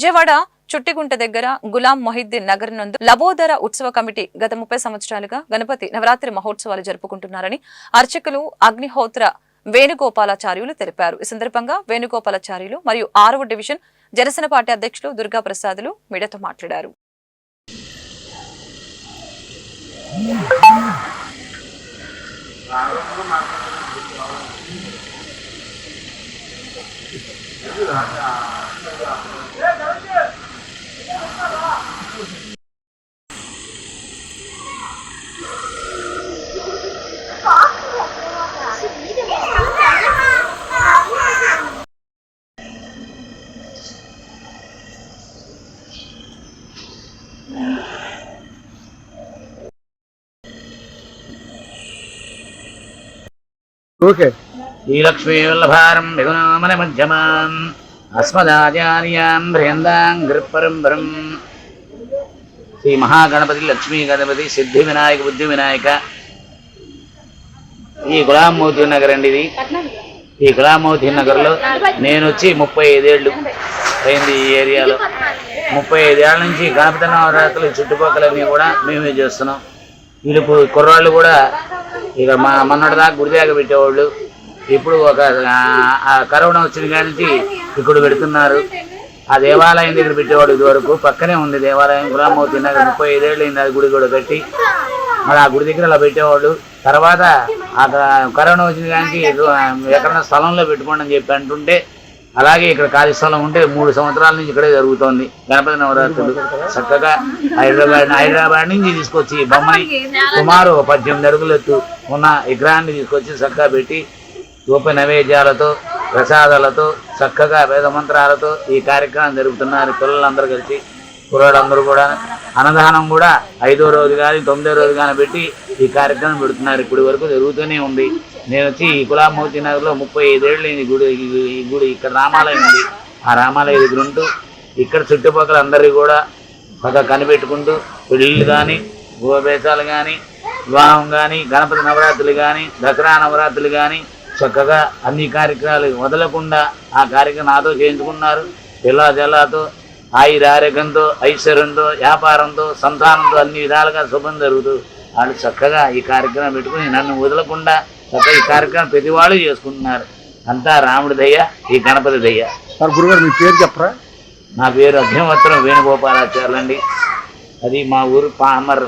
విజయవాడ చుట్టిగుంట దగ్గర గులాం మొహిద్దీన్ నగర్ నందు లబోదర ఉత్సవ కమిటీ గత ముప్పై సంవత్సరాలుగా గణపతి నవరాత్రి మహోత్సవాలు జరుపుకుంటున్నారని అర్చకులు అగ్నిహోత్ర వేణుగోపాలాచార్యులు తెలిపారు. ఈ సందర్భంగా వేణుగోపాలాచార్యులు మరియు ఆరవ డివిజన్ జనసేన పార్టీ అధ్యక్షులు దుర్గా ప్రసాదులు మీడియాతో మాట్లాడారు. ఓకే శ్రీలక్ష్మీవల్లభారం విగుణామన మధ్యమాం అస్మదాచార్యాం భ్రేందాం గృపరంబరం శ్రీ మహాగణపతి లక్ష్మీ గణపతి సిద్ధి వినాయక బుద్ధి వినాయక ఈ గులామోతి నగర్ అండి ఇది. ఈ గులామోతి నగర్లో నేను వచ్చి ముప్పై ఐదేళ్ళు అయింది ఈ ఏరియాలో. ముప్పై ఐదేళ్ళ నుంచి గణపతి నవరాత్రులు చుట్టుపక్కలన్నీ కూడా మేమే చేస్తున్నాం. వీళ్ళు కుర్రాళ్ళు కూడా ఇక మా మొన్నటిదాకా దాకా పెట్టేవాళ్ళు. ఇప్పుడు ఒక కరోనా వచ్చిన కాడి నుంచి ఇక్కడ పెడుతున్నారు. ఆ దేవాలయం దగ్గర పెట్టేవాడు ఇదివరకు పక్కనే ఉంది దేవాలయం గులామౌతి నగర్. ముప్పై ఐదేళ్ళు అయింది ఆ గుడి కూడా కట్టి. మరి ఆ గుడి దగ్గర అలా పెట్టేవాళ్ళు తర్వాత ఆ కరోనా వచ్చిన కానీ ఎక్కడైనా స్థలంలో పెట్టుకోండి అని చెప్పి అంటుంటే అలాగే ఇక్కడ ఖాళీ స్థలం ఉంటే మూడు సంవత్సరాల నుంచి ఇక్కడే జరుగుతోంది. గణపతి నవరాత్రులు. చక్కగా హైదరాబాద్ హైదరాబాద్ నుంచి తీసుకొచ్చి బొమ్మని సుమారు పద్దెనిమిది అడుగులు ఎత్తు ఉన్న విగ్రహాన్ని తీసుకొచ్చి చక్కగా పెట్టి ధూప నైవేద్యాలతో ప్రసాదాలతో చక్కగా వేదమంత్రాలతో ఈ కార్యక్రమం జరుపుతున్నారు పిల్లలందరూ కలిసి. కుర్రాళ్ళందరూ కూడా అన్నదానం కూడా ఐదో రోజు కానీ తొమ్మిదో రోజు కానీ పెట్టి ఈ కార్యక్రమం పెడుతున్నారు. ఇప్పటి వరకు జరుగుతూనే ఉంది. నేను వచ్చి ఈ కులామూర్తి నగర్లో ముప్పై ఐదేళ్ళు ఈ గుడి ఈ- ఈ గుడి ఇక్కడ రామాలయం ఉంది. ఆ రామాలయం దగ్గర ఉంటూ ఇక్కడ చుట్టుపక్కల అందరికీ కూడా బాగా కనిపెట్టుకుంటూ పెళ్ళిళ్ళు కానీ గోపేశాలు కానీ వివాహం కానీ గణపతి నవరాత్రులు కానీ దసరా నవరాత్రులు కానీ చక్కగా అన్ని కార్యక్రమాలు వదలకుండా ఆ కార్యక్రమం నాతో చేయించుకున్నారు. పిల్ల జల్లాతో ఆయుర ఆరోగ్యంతో ఐశ్వర్యంతో వ్యాపారంతో సంతానంతో అన్ని విధాలుగా శుభం జరుగుతూ వాళ్ళు చక్కగా ఈ కార్యక్రమం పెట్టుకుని నన్ను వదలకుండా చక్కగా ఈ కార్యక్రమం ప్రతి వాళ్ళు చేసుకుంటున్నారు. అంతా రాముడి దయ్య ఈ గణపతి దయ్య సార్ గురుగారు మీ పేరు చెప్పరా? నా పేరు అభ్యవత్రం వేణుగోపాలాచార్యులు అండి అది మా ఊరు పామర్.